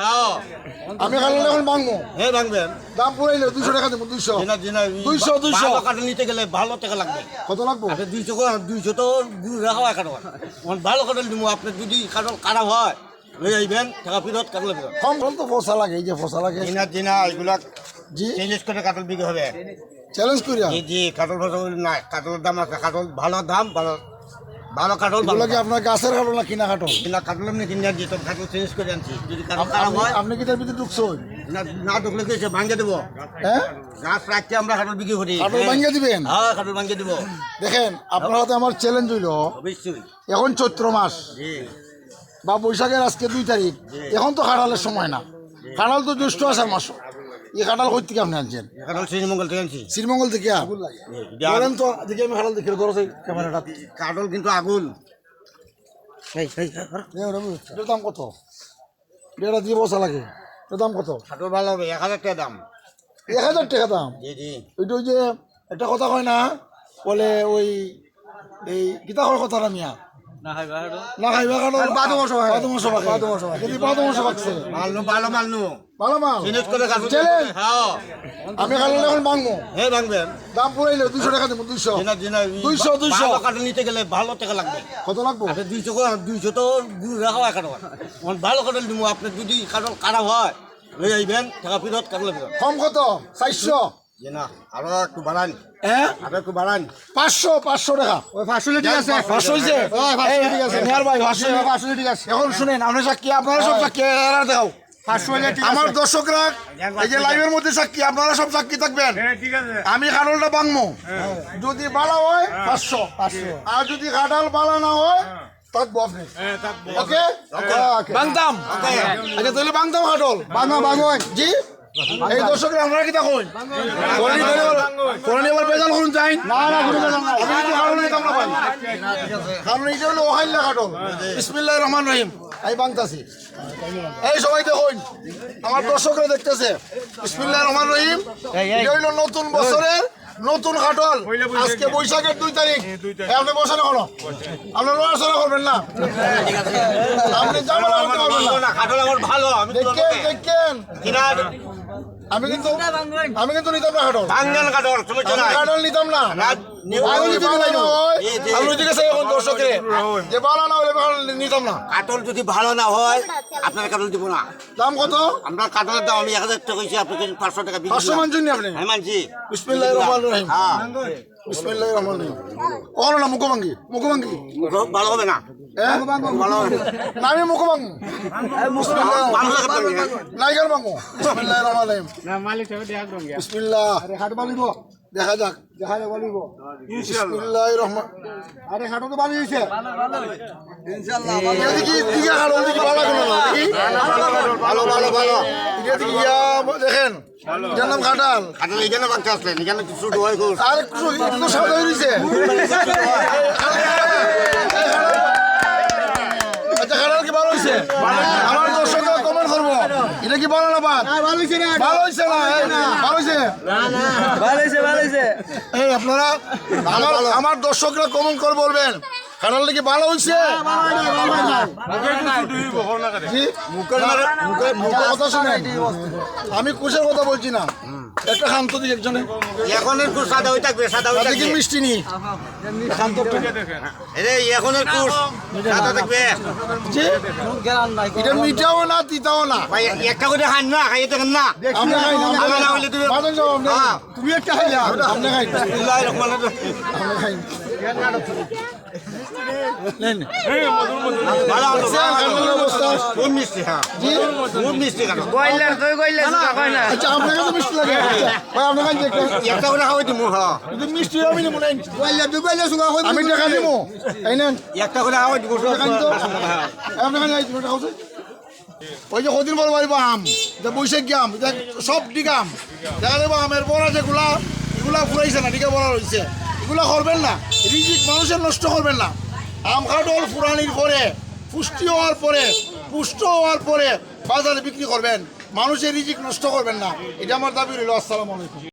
হ্যাঁ। আমি কাটল এখন ভাঙবো। হ্যাঁ ভাঙবেন। দাম পুরাইলে দুইশো টাকা দেবো দুইশো। দুইশো, দুইশো। ভালো নিতে গেলে ভালো টাকা লাগবে। কত লাগবো? দুইশো দুইশো তো রাখা হয় ভালো কাঠল দিব আপনি যদি কাঠল খারাপ হয় লই আইবেন টাকা ফেরত কাঠল ফেরত। কম কম তো ফসা লাগে এই যে ফসা লাগে। জিনা জিনা এগুলা জি। চেঞ্জ করে কাঠল বিক্রি হবে। চ্যালেঞ্জ করিয়া? জি জি কাঠল ফসল নাই। কাঠলের দাম আছে কাঠল ভালো দাম ভালো ভালো কাঠল ভালো কি আপনার গাছের কাটল না কিনা কাটল কিনা কাঠল এমনি কিনে আনছি তো কাঠল চেঞ্জ করে আনছি। যদি কাঠল খারাপ হয় আপনি কি তার ভিতরে ঢুকছো না না ঢুকলে কি হয়েছে? ভাঙ্গে দেবো? হ্যাঁ? গাছ রাখতে আমরা কাঠল বিক্রি করি। কাটল ভাঙ্গে দিবেন? হ্যাঁ কাঠল ভাঙ্গে দেবো। দেখেন আপনার হাতে আমার চ্যালেঞ্জ হইল। অবশ্যই। এখন চৈত্র মাস। বা বৈশাখের আজকে দুই তারিখ। এখন তো খাটালের সময় না। খাটাল তো জ্যৈষ্ঠ আসার মাস। এই খাটাল কই থেকে আপনি আনছেন? কাঠল শ্রীমঙ্গল থেকে আনছি। শ্রীমঙ্গল থেকে? বলেন তো দেখি আমি খাটাল দেখি ধরো সেই ক্যামেরাটা কাঠল কিন্তু আগুন। দাম কত? এটা দিয়ে বসা লাগে। এটার দাম কত? কাঠল ভালো হবে এক হাজার টাকা দাম। এক হাজার টাকা দাম? জি জি। ওইটা ওই যে একটা কথা কয় না? বলে ওই এই কিতা কয় কথাটা মিয়া? না খাইবা কারণ বাদু মাস বাদু মাস বাদু মাস যদি বাদু মাস বাকছে মালনু ভালো মালনু। ভালো মাল। চেঞ্জ করে কাঠল চ্যালেঞ্জ। হ্যাঁ। আমি কাটল এখন ভাঙবো। হ্যাঁ ভাঙবেন দাম পুরাইলে দুইশো টাকা দেবো দুইশো। জিনা জিনা দুইশো, দুইশো। ভালো নিতে গেলে ভালো টাকা লাগবে। কত লাগবো? আপনি দুইশো করে- দুইশো তো দূর রাখা হয় কাঠল ভালো কাঠল দিব আপনি যদি কাঠল খারাপ হয় লই আইবেন টাকা ফেরত ফেরত। কম কত? চারশো। জি না আরও একটু বাড়ান। হ্যাঁ? আরও একটু বাড়ান। পাঁচশো পাঁচশো টাকা। ওই পাঁচশো ঠিক আছে। পাঁচশো হয়েছে। ঠিক আছে। মেয়ার ভাই পাঁচশো পাঁচশো ঠিক আছে। এখন শুনেন সাক্ষী আপনারা সব সাক্ষী এরা দেখাও। আমার দর্শকরা এই যে লাইভের মধ্যে সাক্ষী আপনারা সব সাক্ষী থাকবেন। আমি কাঁঠালটা ভাঙবো। যদি বালা হয় পাঁচশো। আর যদি কাঁঠাল বালা না হয় থাকব আপনি। ওকে বাংতাম। আচ্ছা তাহলে বাংতাম কাঁঠাল বাঙা বাঙন জি? এই দর্শকরা আপনারা কি দেখুন কোরআন এবার বেজাল করুন চাই। না না কোনো বেজাল না। আমি কিন্তু কারণ ভাই কারণ হলো ওহাইল্লা রহমান রহিম। আমি বাংতাছি। এই সবাই দেখুন আমার দর্শকরা দেখতেছে। বিসমিল্লাহ রহমান রহিম। এটা হইল নতুন বছরের নতুন কাটল আজকে বৈশাখের দুই তারিখ। আপনি বসেন এখনও। আপনি লড়াচড়া করবেন না? আপনি জামালা করতে পারবেন না। আমার দেখেন দেখেন। আমি কিন্তু আমি কিন্তু নিতাম না কাটল বাঙ্গাল তুমি কাটল নিতাম না। নিউ- আমি যদি বালা না হয়। আমি এখন যে হলে কাটল নিতাম না। কাঠল যদি ভালো না হয় আপনার কাঠল দিব না। দাম কত? আমরা দাম আমি এক হাজার টাকা কইছি আপনাকে পাঁচশো টাকা বিক্রি পাঁচশো মানছেন নি আপনি? হ্যাঁ মানছি। বিসমিল্লাহ রহমান রহিম। হ্যাঁ। বিসমিল্লাহ রহমান রহিম। কখনো না মুখভাঙ্গি? মুখভাঙ্গি ভালো হবে না। হ্যাঁ? ভালো হবে না। না আমি মুখভাঙ্গি ভালো লাগে পারবি না। নাইগার ভাঙ্গো বিসমিল্লাহ রহমান বিসমিল্লাহ। হাট বালিব দেখা যাক। দেখা যাক বালিব বিসমিল্লাহ রহমান আরে হাটও তো বালি হইছে ইনশাআল্লাহ দেখি দিকে হাট ভালো লাগল না ভালো ভালো ভালো ইয়া দেখেন। এটার নাম কাঁঠাল। কাঠল এখানে বাংতে আসলেন এখানে কিছু ডোয়াই করুন আর তো সাদা হয়ে। আচ্ছা কি ভালো হয়েছে আমার দর্শকরা কমেন্ট করব। এটা কি ভালো না বাদ? ভালো হয়েছে না ভালো হয়েছে না হয়েছে ভালো হয়েছে এই আপনারা আমার আমার দর্শকরা কমেন্ট করে বলবেন। ভালো কথা শুনেন আমি কুশের কথা বলছি না একটা শান্ত দিক একজনে এখনের কুশ সাদা হয়ে থাকবে সাদা হয়ে তাতে থাকবে মিষ্টি নি শান্ত। এরে এখনের কুশ সাদা থাকবে জি এটা মিঠাও না তিতাও না ভাই একটা করে খান না খাইয়ে দেখেন না আপনি খাই না আমি না হইলে তুমি- বাদন যাও আপনি হ্যাঁ। তুমি একটা খাইলা আপনি খাই বিসমিল্লাহির রহমানির রহিম। আপনি খাই হ্যাঁ আচ্ছা আচ্ছা, একটা দিব হ্যাঁ? ওই যে কদিন বাড়িব আম এটা বৈশাখী আম সব দিক দেখা দেবো আমের বড়া যেগুলা এগুলা ফুরাইছে না দিকে বড়া রয়েছে এগুলা করবেন না। রিজিক মানুষের নষ্ট করবেন না। আম কাঠল ফুরানির পরে, পুষ্টি হওয়ার পরে, পুষ্ট হওয়ার পরে বাজারে বিক্রি করবেন। মানুষের রিজিক নষ্ট করবেন না। এটা আমার দাবি রইল। আসসালামু আলাইকুম।